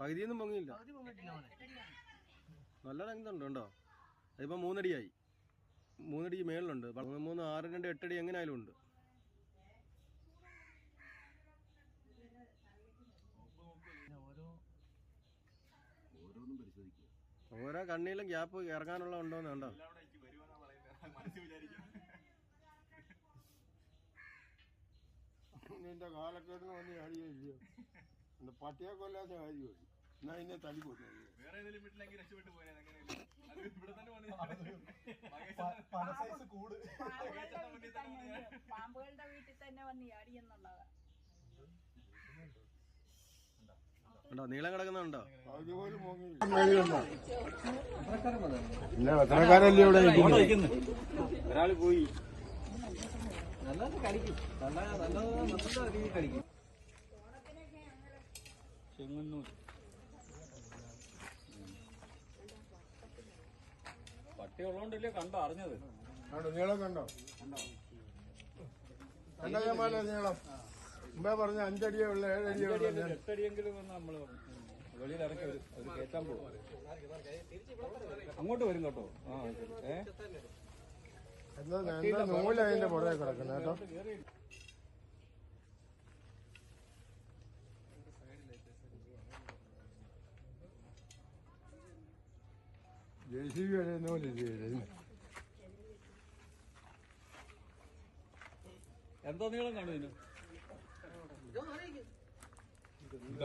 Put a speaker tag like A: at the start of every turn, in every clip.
A: പകുതിയൊന്നും പൊങ്ങിയില്ല. നല്ല ലെങ്ത് ഉണ്ട് അതിപ്പോ അതിപ്പോൾ മൂന്നടിയായി. മൂന്നടി മേളിലുണ്ട്. മൂന്ന് ആറ് രണ്ട് എട്ടടി എങ്ങനെയായാലും ഉണ്ട്.
B: ഓരോ
A: കണ്ണിയിലും ഗ്യാപ്പ് ഇറങ്ങാനുള്ള ഉണ്ടോന്ന് കണ്ടോ?
C: നിന്റെ കാലക്കേടിന് വന്ന് എന്റെ പട്ടിയെ കൊല്ലാത്ത കാര്യമായി എന്നാ എന്നെ തല്ലി കൊന്നു.
D: വേറെ ഏതെങ്കിലും വീട്ടിലെങ്കിൽ രക്ഷപ്പെട്ടു പോയാൽ അങ്ങനെയല്ലേ അത് ഇവിടെ തന്നെ വന്ന്
E: പാമ്പുകളുടെ വീട്ടിൽ തന്നെ പാമ്പുകളുടെ വീട്ടിൽ തന്നെ വന്ന് ചാടി എന്നുള്ളതാ.
A: കണ്ടോ നീളം കിടക്കുന്നുണ്ടോ?
C: ഒരാൾ പത്രക്കാരല്ലേ ഇവിടെ
B: ഒരാൾ പോയി. നല്ലത് കളിക്കും. നല്ല നല്ല നല്ല രീതിയിൽ കടിക്കും ചെങ്ങന്നൂർ. പട്ടി ഉള്ളതുകൊണ്ടല്ലേ കണ്ടോ അറിഞ്ഞത്?
C: കണ്ടോ? നീളം കണ്ടോ? കണ്ടോ നീളം? മുമ്പേ പറഞ്ഞ അഞ്ചടിയോ ഉള്ള ഏഴടിയോ
B: എട്ടടിയെങ്കിലും നമ്മൾ വെളിയിൽ ഇറക്കി ഒരു കയറ്റാൻ പോകും അങ്ങോട്ട് വരും കേട്ടോ. ആ ഏ?
C: എന്താ എന്താ നൂല അതിന്റെ പുറകെ കേട്ടോ? ജെ സി ബി വരെയുന്ന പോലെ?
B: എന്തോ നീളം കാണും ഇതിന്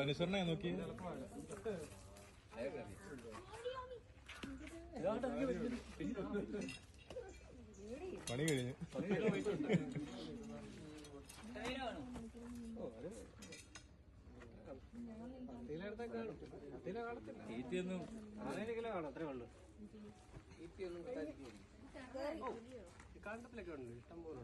D: അനുസരണ നോക്കി പണി കഴിഞ്ഞു
B: തീറ്റയൊന്നും കിലോ കാണും അത്രേ ഉള്ളൂ. കണ്ടത്തിലൊക്കെ ഉണ്ട്. ഇഷ്ടം പോലെ